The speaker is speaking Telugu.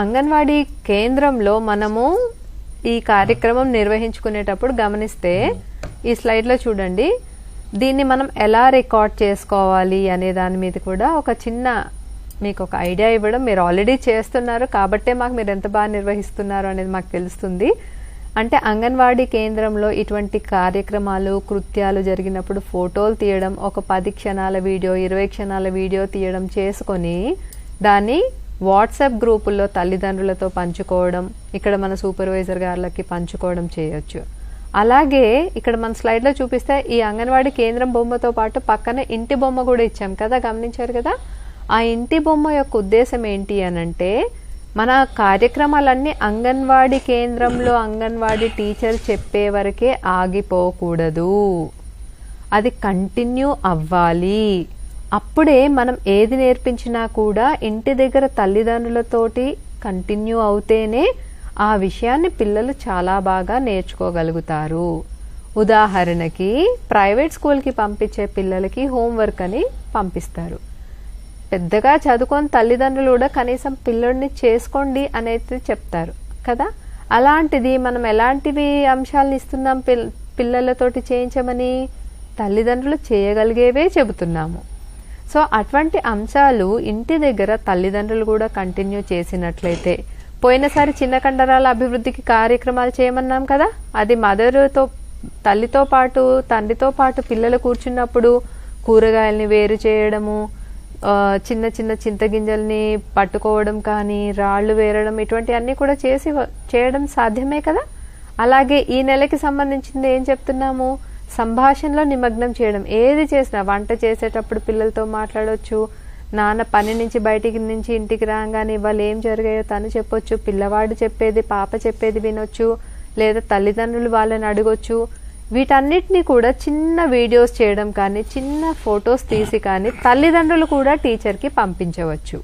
అంగన్వాడీ కేంద్రంలో మనము ఈ కార్యక్రమం నిర్వహించుకునేటప్పుడు గమనిస్తే ఈ స్లైడ్లో చూడండి. దీన్ని మనం ఎలా రికార్డ్ చేసుకోవాలి అనే దాని మీద కూడా ఒక చిన్న మీకు ఒక ఐడియా ఇవ్వడం మీరు ఆల్రెడీ చేస్తున్నారు. కాబట్టే మాకు మీరు ఎంత బాగా నిర్వహిస్తున్నారు అనేది మాకు తెలుస్తుంది. అంటే అంగన్వాడీ కేంద్రంలో ఇటువంటి కార్యక్రమాలు కృత్యాలు జరిగినప్పుడు ఫోటోలు తీయడం ఒక పది క్షణాల వీడియో ఇరవై క్షణాల వీడియో తీయడం చేసుకొని దాన్ని వాట్సాప్ గ్రూపుల్లో తల్లిదండ్రులతో పంచుకోవడం ఇక్కడ మన సూపర్వైజర్ గారులకి పంచుకోవడం చేయొచ్చు. అలాగే ఇక్కడ మన స్లైడ్లో చూపిస్తే ఈ అంగన్వాడీ కేంద్రం బొమ్మతో పాటు పక్కన ఇంటి బొమ్మ కూడా ఇచ్చాం కదా గమనించారు కదా? ఆ ఇంటి బొమ్మ యొక్క ఉద్దేశం ఏంటి అనంటే మన కార్యక్రమాలన్నీ అంగన్వాడీ కేంద్రంలో అంగన్వాడీ టీచర్ చెప్పే వరకే ఆగిపోకూడదు. అది కంటిన్యూ అవ్వాలి. అప్పుడే మనం ఏది నేర్పించినా కూడా ఇంటి దగ్గర తల్లిదండ్రులతోటి కంటిన్యూ అవుతేనే ఆ విషయాన్ని పిల్లలు చాలా బాగా నేర్చుకోగలుగుతారు. ఉదాహరణకి ప్రైవేట్ స్కూల్కి పంపించే పిల్లలకి హోంవర్క్ అని పంపిస్తారు. పెద్దగా చదువుకొని తల్లిదండ్రులు కూడా కనీసం పిల్లడిని చేసుకోండి అనేది చెప్తారు కదా? అలాంటిది మనం ఎలాంటివి అంశాలను ఇస్తున్నాం పిల్ పిల్లలతోటి చేయించమని తల్లిదండ్రులు చేయగలిగేవే చెబుతున్నాము. సో అటువంటి అంశాలు ఇంటి దగ్గర తల్లిదండ్రులు కూడా కంటిన్యూ చేసినట్లయితే పోయినసారి చిన్న కండరాల అభివృద్ధికి కార్యక్రమాలు చేయమన్నాం కదా? అది మదర్తో తల్లితో పాటు తండ్రితో పాటు పిల్లలు కూర్చున్నప్పుడు కూరగాయల్ని వేరు చేయడము చిన్న చిన్న చింతగింజల్ని పట్టుకోవడం కానీ రాళ్ళు వేరడం ఇటువంటి అన్ని కూడా చేసి చేయడం సాధ్యమే కదా? అలాగే ఈ నెలకి సంబంధించింది ఏం చెప్తున్నాము? సంభాషణలో నిమగ్నం చేయడం. ఏది చేసినా వంట చేసేటప్పుడు పిల్లలతో మాట్లాడవచ్చు నాన్న పని నుంచి బయటికి నుంచి ఇంటికి రాగానే ఇవాళ ఏం జరిగాయో తను చెప్పొచ్చు. పిల్లవాడు చెప్పేది పాప చెప్పేది వినొచ్చు. లేదా తల్లిదండ్రులు వాళ్ళని అడగొచ్చు. వీటన్నిటిని కూడా చిన్న వీడియోస్ చేయడం కానీ చిన్న ఫొటోస్ తీసి కానీ తల్లిదండ్రులు కూడా టీచర్కి పంపించవచ్చు.